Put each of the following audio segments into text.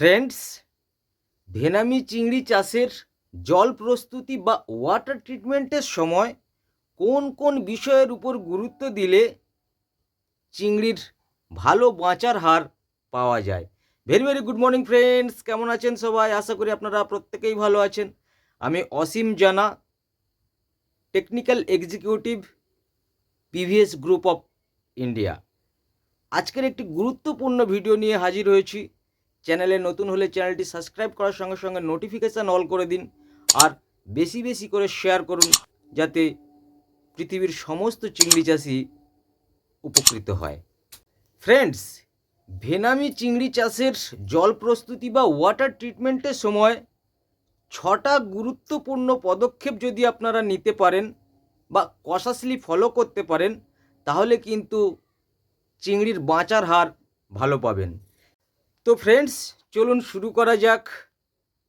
Friends, vannamei চিংড়ি চাষের জল প্রস্তুতি বা ওয়াটার ট্রিটমেন্টের সময় কোন কোন বিষয়ের উপর গুরুত্ব দিলে চিংড়ির ভালো বাঁচার হার পাওয়া যায়? Very very good morning friends কেমন আছেন সবাই? আশা করি আপনারা প্রত্যেকেই ভালো আছেন। আমি Asim Jana technical executive PVS group of India আজকের একটি গুরুত্বপূর্ণ ভিডিও নিয়ে হাজির হয়েছি। চ্যানেলে নতুন হলে চ্যানেলটি সাবস্ক্রাইব করার সঙ্গে সঙ্গে নোটিফিকেশান অল করে দিন। আর বেশি বেশি করে শেয়ার করুন, যাতে পৃথিবীর সমস্ত চিংড়ি চাষি উপকৃত হয়। ফ্রেন্ডস ভেনামি চিংড়ি চাষের জল প্রস্তুতি বা ওয়াটার ট্রিটমেন্টের সময় ছটা গুরুত্বপূর্ণ পদক্ষেপ যদি আপনারা নিতে পারেন বা কষাসলি ফলো করতে পারেন, তাহলে কিন্তু চিংড়ির বাঁচার হার ভালো পাবেন। তো ফ্রেন্ডস চলুন শুরু করা যাক।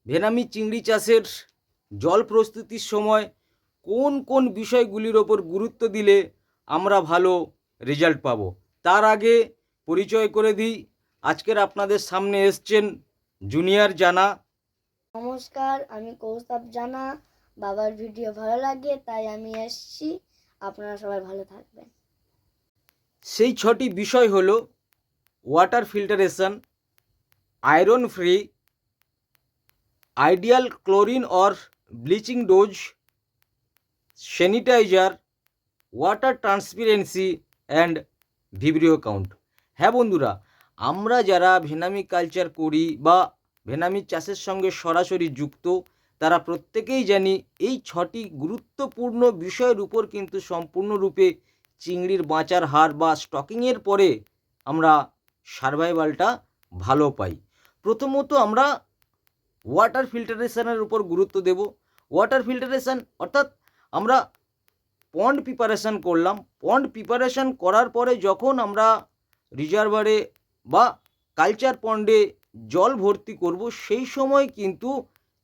ভেনামি চিংড়ি চাষের জল প্রস্তুতির সময় কোন কোন বিষয়গুলির ওপর গুরুত্ব দিলে আমরা ভালো রেজাল্ট পাবো? তার আগে পরিচয় করে দিই। আজকের আপনাদের সামনে এসছেন জুনিয়র জানা। নমস্কার আমি কৌস্তব জানা। বাবার ভিডিও ভালো লাগে তাই আমি এসেছি। আপনারা সবাই ভালো থাকবেন। সেই ছটি বিষয় হলো water filtration iron free ideal chlorine or bleaching dose sanitiser water transparency and vibrio count হ্যাঁ বন্ধুরা, আমরা যারা ভেনামি কালচার করি বা ভেনামি চাষের সঙ্গে সরাসরি যুক্ত, তারা প্রত্যেকেই জানি এই ছটি গুরুত্বপূর্ণ বিষয়ের উপর কিন্তু সম্পূর্ণরূপে চিংড়ির বাঁচার হার বা স্টকিংয়ের পরে আমরা সার্ভাইভালটা ভালো পাই। প্রথমত আমরা ওয়াটার ফিল্টারেশনের উপর গুরুত্ব দেব। ওয়াটার ফিল্টারেশন অর্থাৎ আমরা পন্ড প্রিপারেশন করলাম। পন্ড প্রিপারেশন করার পরে যখন আমরা রিজার্ভারে বা কালচার পন্ডে জল ভর্তি করব, সেই সময় কিন্তু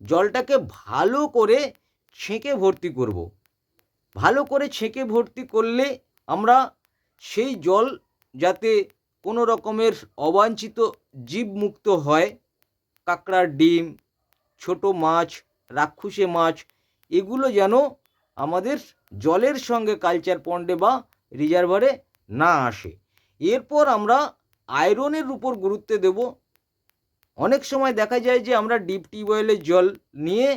জলটাকে ভালো করে ছেঁকে ভর্তি করব। ভালো করে ছেঁকে ভর্তি করলে আমরা সেই জল যাতে কোনো রকমের অবাঞ্ছিত জীবমুক্ত হয়। কাঁকড়ার ডিম, ছোট মাছ, রাক্ষুসে মাছ, এগুলো যেন আমাদের জলের সঙ্গে কালচার পন্ডে বা রিজার্ভারে না আসে। এরপর আমরা আয়রনের উপর গুরুত্ব দেব। অনেক সময় দেখা যায় যে আমরা ডিপ টিউবওয়েলের জল নিয়ে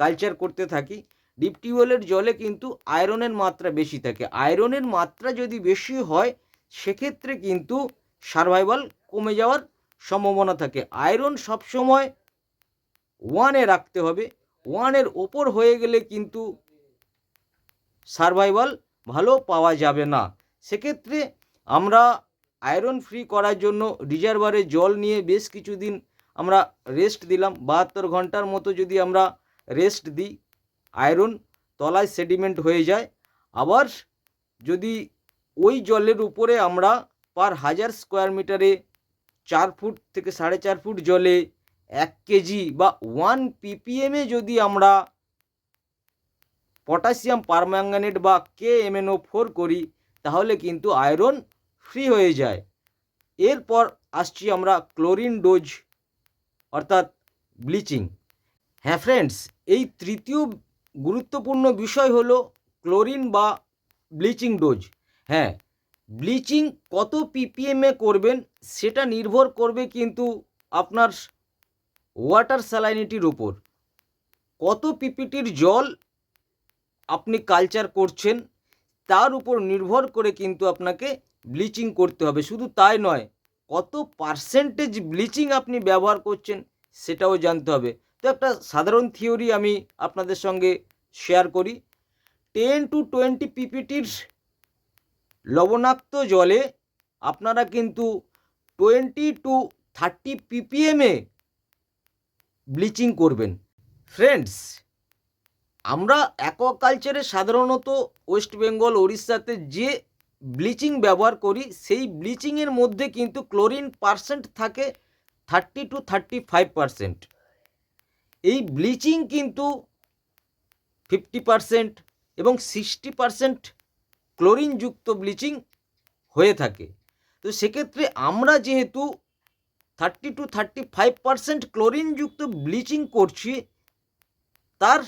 কালচার করতে থাকি। ডিপ টিউবওয়েলের জলে কিন্তু আয়রনের মাত্রা বেশি থাকে। আয়রনের মাত্রা যদি বেশি হয় সেক্ষেত্রে কিন্তু সার্ভাইভাল কমে যাওয়ার সম্ভাবনা থাকে। আয়রন সবসময় ওয়ানে রাখতে হবে। ওয়ানের ওপর হয়ে গেলে কিন্তু সার্ভাইভাল ভালো পাওয়া যাবে না। সেক্ষেত্রে আমরা আয়রন ফ্রি করার জন্য রিজার্ভারে জল নিয়ে বেশ কিছুদিন আমরা রেস্ট দিলাম। বাহাত্তর ঘণ্টার মতো যদি আমরা রেস্ট দিই আয়রন তলায় সেডিমেন্ট হয়ে যায়। আবার যদি ওই জলের উপরে আমরা পার হাজার স্কোয়ার মিটারে চার ফুট থেকে সাড়ে চার ফুট জলে এক কেজি বা ওয়ান পিপিএমে যদি আমরা পটাশিয়াম পারম্যাঙ্গানেট বা কে এমএনও ফোর করি, তাহলে কিন্তু আয়রন ফ্রি হয়ে যায়। এরপর আসছি আমরা ক্লোরিন ডোজ অর্থাৎ ব্লিচিং হ্যাঁ ফ্রেন্ডস এই তৃতীয় গুরুত্বপূর্ণ বিষয় হলো ক্লোরিন বা ব্লিচিং ডোজ হ্যাঁ ব্লিচিং কত পিপিএমে করবেন সেটা নির্ভর করবে কিন্তু আপনার ওয়াটার স্যালাইনিটির উপর। কত পিপিটির জল আপনি কালচার করছেন তার উপর নির্ভর করে কিন্তু আপনাকে ব্লিচিং করতে হবে। শুধু তাই নয়, কত পার্সেন্টেজ ব্লিচিং আপনি ব্যবহার করছেন সেটাও জানতে হবে। তো একটা সাধারণ থিওরি আমি আপনাদের সঙ্গে শেয়ার করি। টেন টু টোয়েন্টি পিপিটির লবণাক্ত জলে আপনারা কিন্তু টোয়েন্টি টু থার্টি পিপিএমে ব্লিচিং করবেন। ফ্রেন্ডস আমরা অ্যাকোয়াকালচারে সাধারণত ওয়েস্ট বেঙ্গল উড়িষ্যাতে যে ব্লিচিং ব্যবহার করি, সেই ব্লিচিংয়ের মধ্যে কিন্তু ক্লোরিন পার্সেন্ট থাকে thirty to thirty five percent এই ব্লিচিং কিন্তু ফিফটি পার্সেন্ট এবং সিক্সটি পার্সেন্ট ক্লোরিনযুক্ত ব্লিচিং হয়ে থাকে। তো সেক্ষেত্রে আমরা যেহেতু thirty to thirty five percent ক্লোরিনযুক্ত bleaching করছি, তার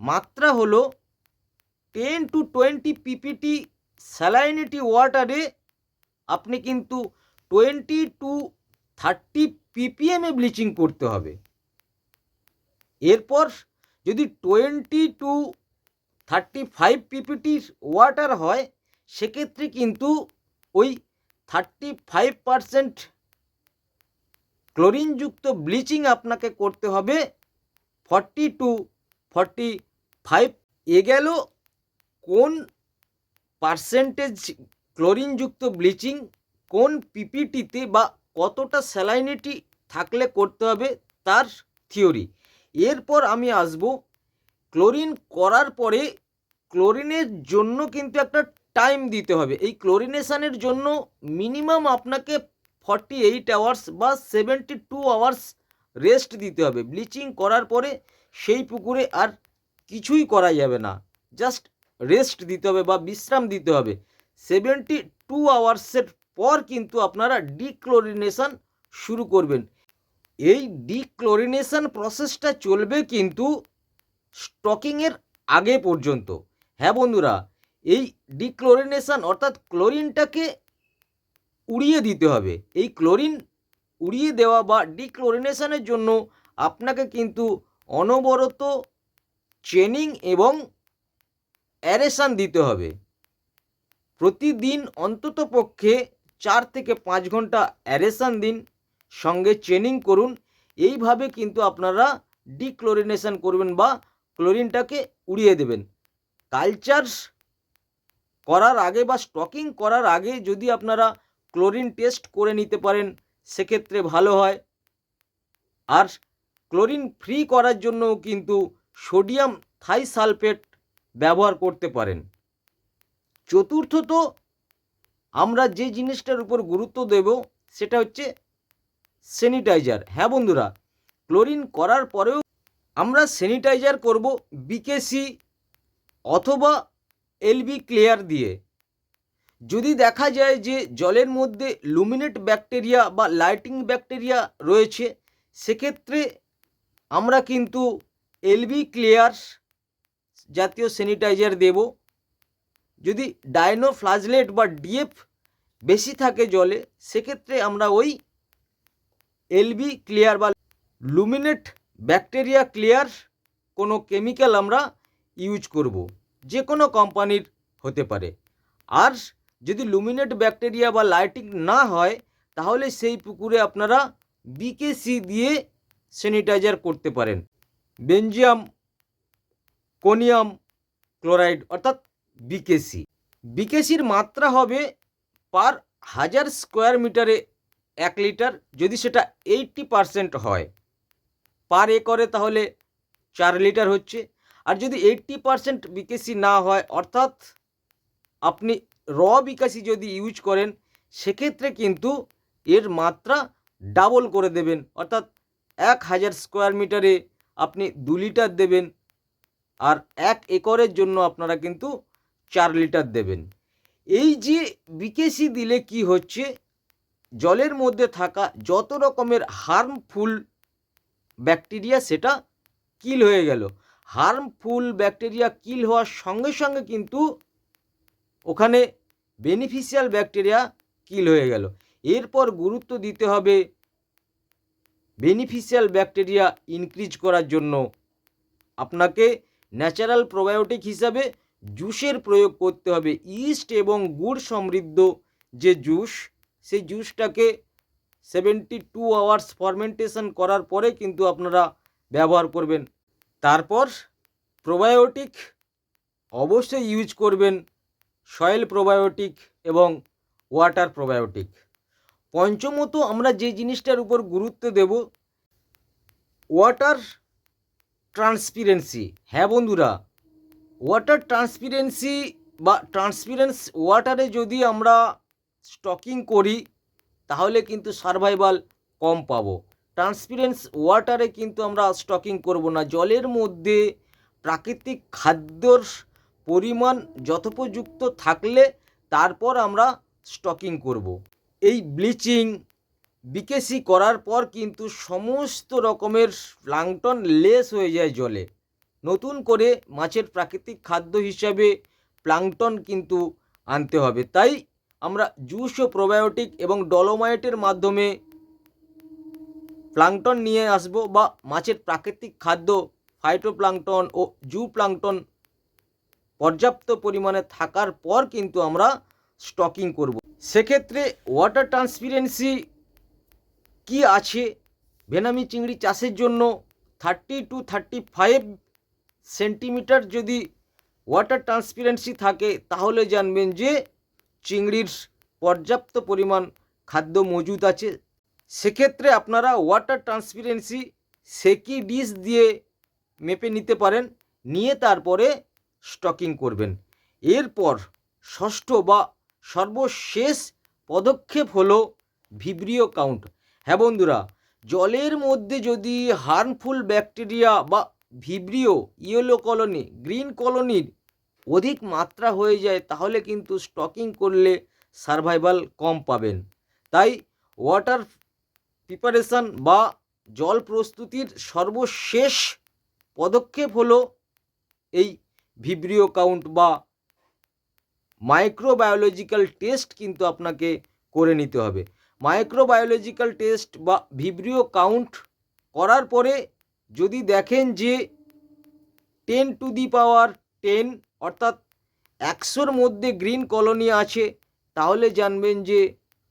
মাত্রা হলো ten to twenty PPT salinity ওয়াটারে আপনি কিন্তু টোয়েন্টি টু থার্টি পিপিএমে ব্লিচিং করতে হবে। এরপর যদি টোয়েন্টি টু থার্টি ফাইভ পিপিটির ওয়াটার হয়, সেক্ষেত্রে কিন্তু ওই থার্টি ফাইভ পারসেন্ট ক্লোরিনযুক্ত ব্লিচিং আপনাকে করতে হবে। ফর্টি টু ফর্টি ফাইভ এ গেল, কোন পার্সেন্টেজ ক্লোরিনযুক্ত ব্লিচিং কোন পিপিটিতে বা কতটা স্যালাইনিটি থাকলে করতে হবে, তার থিওরি এরপর আমি আসব ক্লোরিন করার পরে ক্লোরিনের জন্য কিন্তু একটা টাইম দিতে হবে। এই ক্লোরিনেশনের জন্য মিনিমাম আপনাকে ফর্টি এইট আওয়ার্স বা সেভেন্টি টু আওয়ার্স রেস্ট দিতে হবে। ব্লিচিং করার পরে সেই পুকুরে আর কিছুই করা যাবে না। জাস্ট রেস্ট দিতে হবে বা বিশ্রাম দিতে হবে। সেভেন্টি টু আওয়ার্সের পর কিন্তু আপনারা ডিক্লোরিনেশন শুরু করবেন। এই ডিক্লোরিনেশন প্রসেসটা চলবে কিন্তু স্টকিংয়ের আগে পর্যন্ত। হ্যাঁ বন্ধুরা, এই ডিক্লোরিনেশন অর্থাৎ ক্লোরিনটাকে উড়িয়ে দিতে হবে। এই ক্লোরিন উড়িয়ে দেওয়া বা ডিক্লোরিনেশনের জন্য আপনাকে কিন্তু অনবরত চেনিং এবং অ্যারেশান দিতে হবে। প্রতিদিন অন্তত পক্ষে চার থেকে পাঁচ ঘণ্টা অ্যারেশন দিন, সঙ্গে চেনিং করুন। এইভাবে কিন্তু আপনারা ডিক্লোরিনেশন করবেন বা ক্লোরিনটাকে উড়িয়ে দেবেন। কালচার করার আগে বা স্টকিং করার আগে যদি আপনারা ক্লোরিন টেস্ট করে নিতে পারেন, সেক্ষেত্রে ভালো হয়। আর ক্লোরিন ফ্রি করার জন্য কিন্তু সোডিয়াম থাইসালফেট ব্যবহার করতে পারেন। চতুর্থত, আমরা যে জিনিসটার উপর গুরুত্ব দেব, সেটা হচ্ছে স্যানিটাইজার। হ্যাঁ বন্ধুরা, ক্লোরিন করার পরেও আমরা স্যানিটাইজার করব বিকেসি অথবা এলবি ক্লিয়ার দিয়ে। যদি দেখা যায় যে জলের মধ্যে লুমিনেট ব্যাকটেরিয়া বা লাইটিং ব্যাকটেরিয়া রয়েছে, সেক্ষেত্রে আমরা কিন্তু এলবি ক্লিয়ার জাতীয় স্যানিটাইজার দেব। যদি ডাইনো ফ্লাজলেট বা ডিএফ বেশি থাকে জলে, সেক্ষেত্রে আমরা ওই এলবি ক্লিয়ার বা লুমিনেট ব্যাকটেরিয়া ক্লিয়ার কোনো কেমিক্যাল আমরা ইউজ করব, যে কোনো কোম্পানির হতে পারে। আর যদি লুমিনেট ব্যাকটেরিয়া বা লাইটিং না হয়, তাহলে সেই পুকুরে আপনারা বিকেসি দিয়ে স্যানিটাইজার করতে পারেন। বেঞ্জিয়াম কোনিয়াম ক্লোরাইড অর্থাৎ বিকেসি। বিকেসির মাত্রা হবে পার হাজার স্কোয়ার মিটারে এক লিটার, যদি সেটা এইটটি পারসেন্ট হয়। পার একরে তাহলে চার লিটার হচ্ছে। আর যদি এইট্টি পারসেন্ট বিকেসি না হয়, অর্থাৎ আপনি র বিকাশি যদি ইউজ করেন, সেক্ষেত্রে কিন্তু এর মাত্রা ডাবল করে দেবেন। অর্থাৎ এক হাজার স্কোয়ার মিটারে আপনি দু লিটার দেবেন আর এক একরের জন্য আপনারা কিন্তু চার লিটার দেবেন। এই যে বিকেসি দিলে কি হচ্ছে? জলের মধ্যে থাকা যত রকমের হার্মফুল ব্যাকটেরিয়া সেটা কিল হয়ে গেল। হার্মফুল ব্যাকটেরিয়া কিল হওয়ার সঙ্গে সঙ্গে কিন্তু ওখানে বেনিফিশিয়াল ব্যাকটেরিয়া কিল হয়ে গেল। এরপর গুরুত্ব দিতে হবে বেনিফিশিয়াল ব্যাকটেরিয়া ইনক্রিজ করার জন্য। আপনাকে ন্যাচারাল প্রোবায়োটিক হিসাবে জুসের প্রয়োগ করতে হবে। ইস্ট এবং গুড় সমৃদ্ধ যে জুস, সেই জুসটাকে সেভেন্টি টু আওয়ার্স ফার্মেন্টেশন করার পরে কিন্তু আপনারা ব্যবহার করবেন। তারপর প্রোবায়োটিক অবশ্যই ইউজ করবেন সয়েল প্রোবায়োটিক এবং ওয়াটার প্রোবায়োটিক পঞ্চমত আমরা যে জিনিসটার উপর গুরুত্ব দেব ওয়াটার ট্রান্সপিরেন্সি হ্যাঁ বন্ধুরা ওয়াটার ট্রান্সপিরেন্সি বা ট্রান্সপিরেন্স ওয়াটারে যদি আমরা স্টকিং করি তাহলে কিন্তু সার্ভাইভাল কম পাবো। ট্রান্সপিরেন্স ওয়াটারে কিন্তু আমরা স্টকিং করব না। জলের মধ্যে প্রাকৃতিক খাদ্যর পরিমাণ যথোপযুক্ত থাকলে তারপর আমরা স্টকিং করব। এই ব্লিচিং বিকেসি করার পর কিন্তু সমস্ত রকমের প্লাংটন লেস হয়ে যায় জলে। নতুন করে মাছের প্রাকৃতিক খাদ্য হিসাবে প্লাংটন কিন্তু আনতে হবে। তাই আমরা জুস ও প্রোবায়োটিক এবং ডলোমাইটের মাধ্যমে প্লাংটন নিয়ে আসব বা মাছের প্রাকৃতিক খাদ্য ফাইটোপ্লাংটন ও জু প্লাংটন পর্যাপ্ত পরিমাণে থাকার পর কিন্তু আমরা স্টকিং করব। সেক্ষেত্রে ওয়াটার ট্রান্সপিরেন্সি কি আছে? বেনামি চিংড়ি চাষের জন্য thirty two thirty five centimetre যদি ওয়াটার ট্রান্সপিরেন্সি থাকে, তাহলে জানবেন যে চিংড়ির পর্যাপ্ত পরিমাণ খাদ্য মজুদ আছে। সেক্ষেত্রে আপনারা ওয়াটার ট্রান্সপিরেন্সি সেকি ডিশ দিয়ে মেপে নিতে পারেন, নিয়ে তারপরে স্টকিং করবেন। এরপর ষষ্ঠ বা সর্বশেষ পদক্ষেপ হলো ভিব্রিও কাউন্ট হ্যাঁ বন্ধুরা, জলের মধ্যে যদি হার্মফুল ব্যাকটেরিয়া বা ভিব্রিও ইয়েলো কলোনি গ্রিন কলোনির অধিক মাত্রা হয়ে যায় তাহলে কিন্তু স্টকিং করলে সার্ভাইভাল কম পাবেন। তাই ওয়াটার প্রিপারেশন বা জল প্রস্তুতির সর্বশেষ পদক্ষেপ হলো এই ভিব্রিও কাউন্ট বা মাইক্রোবায়োলজিক্যাল টেস্ট কিন্তু আপনাকে করে নিতে হবে। মাইক্রোবায়োলজিক্যাল টেস্ট বা ভিব্রিও কাউন্ট করার পরে যদি দেখেন যে ten to the power ten অর্থাৎ একশোর মধ্যে গ্রিন কলোনি আছে, তাহলে জানবেন যে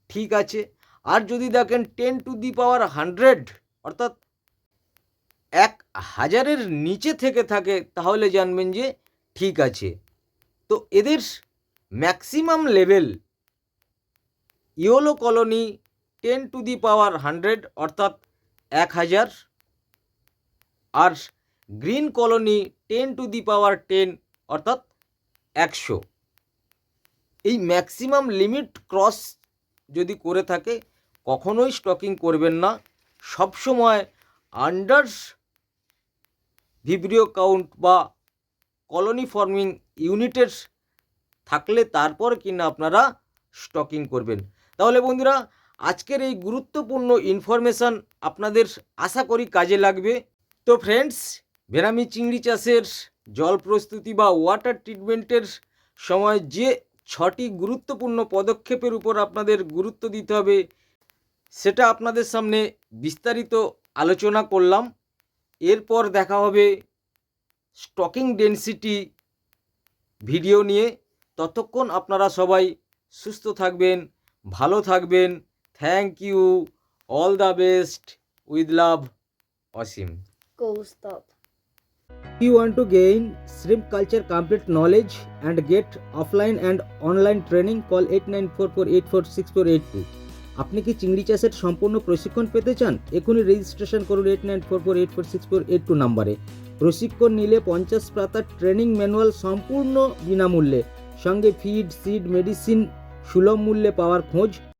ঠিক আছে। আর যদি দেখেন ten to the power hundred অর্থাৎ এক হাজারের নিচে থেকে থাকে, তাহলে জানবেন যে ঠিক আছে। তো এদের maximum level yellow colony ten to the power hundred অর্থাৎ এক হাজার। আর green colony ten to the power ten অর্থাৎ একশো। এই ম্যাক্সিমাম লিমিট ক্রস যদি করে থাকে, কখনোই স্টকিং করবেন না। সবসময় আন্ডার ভিব্রিও কাউন্ট বা কলোনি ফর্মিং ইউনিটের থাকলে তারপর কিনা আপনারা স্টকিং করবেন। তাহলে বন্ধুরা, আজকের এই গুরুত্বপূর্ণ ইনফরমেশান আপনাদের আশা করি কাজে লাগবে। তো ফ্রেন্ডস ভেরামি চিংড়ি চাষের জল প্রস্তুতি বা ওয়াটার ট্রিটমেন্টের সময় যে ছটি গুরুত্বপূর্ণ পদক্ষেপের উপর আপনাদের গুরুত্ব দিতে হবে, সেটা আপনাদের সামনে বিস্তারিত আলোচনা করলাম। এরপর দেখা হবে স্টকিং ডেন্সিটি ভিডিও নিয়ে। ততক্ষণ আপনারা সবাই সুস্থ থাকবেন, ভালো থাকবেন। Thank you all the best with love Asim Kaustav you want to gain shrimp culture complete knowledge and get offline and online training? Call 8944846482 আপনি কি চিংড়ি চাষের সম্পূর্ণ প্রশিক্ষণ পেতে চান? এখনই রেজিস্ট্রেশন করুন eight nine four four eight four six four eight two নাম্বারে। প্রশিক্ষণ নিলে পঞ্চাশ পাতার ট্রেনিং ম্যানুয়াল সম্পূর্ণ বিনামূল্যে। সঙ্গে ফিড সিড মেডিসিন সুলভ মূল্যে পাওয়ার খোঁজ।